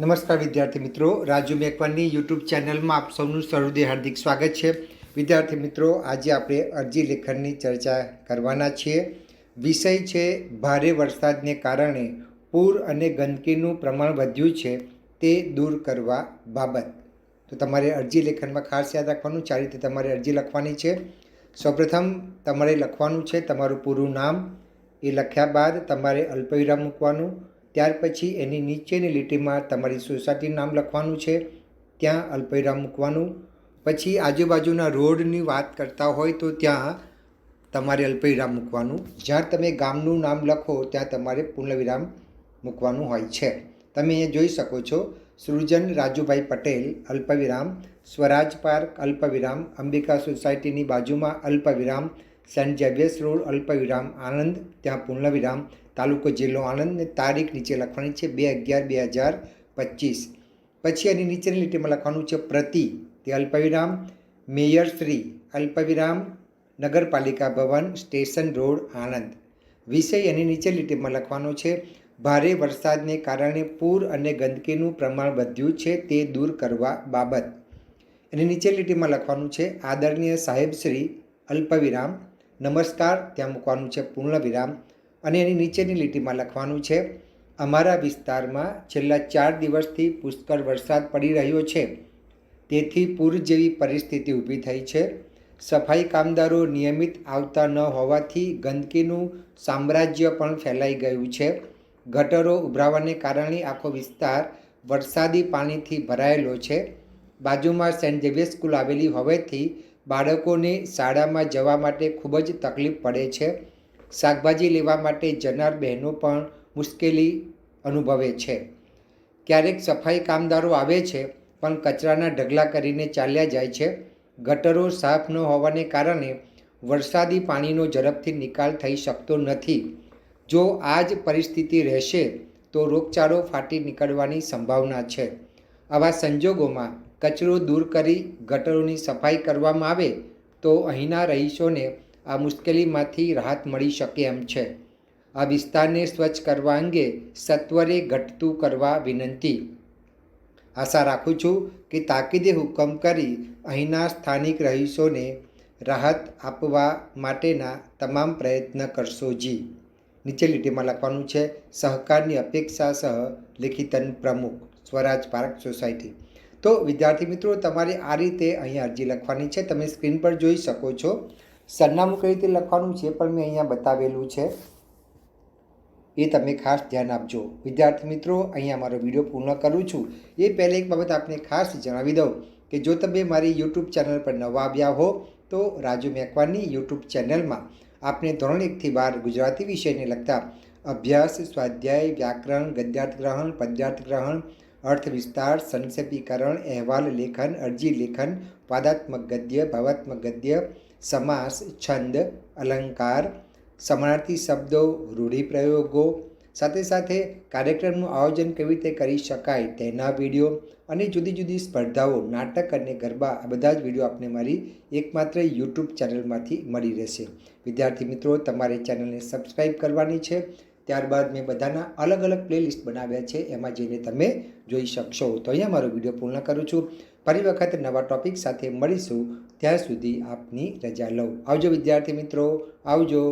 નમસ્કાર વિદ્યાર્થી મિત્રો, રાજુ મેકવાનની યુટ્યુબ ચેનલમાં આપ સૌનું સહૃદય હાર્દિક સ્વાગત છે. વિદ્યાર્થી મિત્રો, આજે આપણે અરજી લેખનની ચર્ચા કરવાના છીએ. વિષય છે, ભારે વરસાદને કારણે પૂર અને ગંદકીનું પ્રમાણ વધ્યું છે, તે દૂર કરવા બાબત. તો તમારે અરજી લેખનમાં ખાસ યાદ રાખવાનું, ચાર રીતે તમારે અરજી લખવાની છે. સૌપ્રથમ, તમારે લખવાનું છે તમારું પૂરું નામ. એ લખ્યા બાદ તમારે અલ્પવિરામ મૂકવાનું. ત્યાર પછી એની નીચેની લીટીમાં તમારી સોસાયટીનું નામ લખવાનું છે. ત્યાં અલ્પવિરામ મૂકવાનું. પછી આજુબાજુના રોડની વાત કરતા હોય તો ત્યાં તમારે અલ્પવિરામ મૂકવાનું. જ્યાં તમે ગામનું નામ લખો ત્યાં તમારે પૂર્ણવિરામ મૂકવાનું હોય છે. તમે અહીંયા જોઈ શકો છો. સૃજન રાજુભાઈ પટેલ, અલ્પવિરામ. સ્વરાજ પાર્ક, અલ્પવિરામ. અંબિકા સોસાયટીની બાજુમાં અલ્પવિરામ. સેન્ટ ઝેવિયર્સ રોડ અલ્પવિરામ આણંદ ત્યાં પૂર્ણવિરામ તાલુકો જિલ્લો આણંદ ને તારીખ નીચે લખવાની છે બે અગિયાર બે હજાર પચીસ. પછી એની નીચેની લીટીમાં લખવાનું છે પ્રતિ, તે અલ્પવિરામ, મેયર શ્રી, અલ્પવિરામ નગરપાલિકા ભવન, સ્ટેશન રોડ, આણંદ. વિષય એની નીચે લીટીમાં લખવાનો છે, ભારે વરસાદને કારણે પૂર અને ગંદકીનું પ્રમાણ વધ્યું છે તે દૂર કરવા બાબત. એની નીચે લીટીમાં લખવાનું છે, આદરણીય સાહેબ શ્રી, અલ્પવિરામ નમસ્કાર, ત્યાં મૂકવાનું છે પૂર્ણ વિરામ અને એની નીચેની લીટીમાં લખવાનું છે, અમારા વિસ્તારમાં છેલ્લા ચાર દિવસથી પુષ્કળ વરસાદ પડી રહ્યો છે. તેથી પૂર જેવી પરિસ્થિતિ ઊભી થઈ છે. સફાઈ કામદારો નિયમિત આવતા ન હોવાથી ગંદકીનું સામ્રાજ્ય પણ ફેલાઈ ગયું છે. ગટરો ઉભરાવાને કારણે આખો વિસ્તાર વરસાદી પાણીથી ભરાયેલો છે. બાજુમાં સેન્ટ ઝેવિયર સ્કૂલ આવેલી હોવાથી બાળકોને શાળામાં જવા માટે ખૂબ જ તકલીફ પડે છે. શાકભાજી લેવા માટે જનાર બહેનો પણ મુશ્કેલી અનુભવે છે. ક્યારેક સફાઈ કામદારો આવે છે, પણ કચરાના ઢગલા કરીને ચાલ્યા જાય છે. ગટરો સાફ ન હોવાને કારણે વરસાદી પાણીનો ઝડપથી નિકાલ થઈ શકતો નથી. જો આ જ પરિસ્થિતિ રહેશે, તો રોગચાળો ફાટી નીકળવાની સંભાવના છે. આવા સંજોગોમાં કચરો દૂર કરી ગટરોની સફાઈ કરવામાં આવે, તો અહીંના રહીશોને આ મુશ્કેલીમાંથી રાહત મળી શકે એમ છે. આ વિસ્તારને સ્વચ્છ કરવા અંગે સત્વરે ઘટતું કરવા વિનંતી. આશા રાખું છું કે તાકીદે હુકમ કરી અહીંના સ્થાનિક રહીશોને રાહત આપવા માટેના તમામ પ્રયત્ન કરશો જી. નીચે લીટીમાં લખવાનું છે, સહકારની અપેક્ષા સહ લેખિતન પ્રમુખ, સ્વરાજ પાર્ક સોસાયટી. તો વિદ્યાર્થી મિત્રો, તમારે આ રીતે અહીંયા અરજી લખવાની છે. તમે સ્ક્રીન પર જોઈ શકો છો. સરનામું કઈ રીતે લખવાનું છે પણ મેં અહીંયા બતાવેલું છે. એ તમે ખાસ ધ્યાન આપજો. વિદ્યાર્થી મિત્રો, અહીંયા મારો વીડિયો પૂર્ણ કરું છું. એ પહેલાં એક બાબત આપને ખાસ જણાવી દઉં કે જો તમે મારી યુટ્યુબ ચેનલ પર નવા આવ્યા હો, તો રાજુ મેકવાની યુટ્યુબ ચેનલમાં આપને ધોરણ એકથી બાર ગુજરાતી વિષયને લગતા અભ્યાસ, સ્વાધ્યાય, વ્યાકરણ, ગદ્યાર્થ ગ્રહણ, પદ્યાર્થ ગ્રહણ અર્થ વિસ્તાર સંક્ષેપીકરણ, અહેવાલ, લેખન, અરજી લેખન પાદાત્મક ગદ્ય, ભાવાત્મક ગદ્ય, સમાસ, છંદ, અલંકાર, સમાનાર્થી શબ્દો, રૂઢિપ્રયોગો, સાથે સાથે કાર્યક્રમનું આયોજન કેવી રીતે કરી શકાય તેના વીડિયો અને જુદી જુદી સ્પર્ધાઓ, નાટક અને ગરબા, આ બધા જ વીડિયો આપને મારી એકમાત્ર યુટ્યુબ ચેનલમાંથી મળી રહેશે. વિદ્યાર્થી મિત્રો, તમારે ચેનલને સબસ્ક્રાઈબ કરવાની છે ત્યારબાદ મેં બધાના અલગ અલગ પ્લેલિસ્ટ બનાવ્યા છે, એમાં જઈને તમે જોઈ શકશો. તો અહીંયા મારો વીડિયો પૂર્ણ કરું છું. ફરી વખત નવા ટોપિક સાથે મળીશું. ત્યાં સુધી આપની રજા લઉં. આવજો વિદ્યાર્થી મિત્રો. આવજો.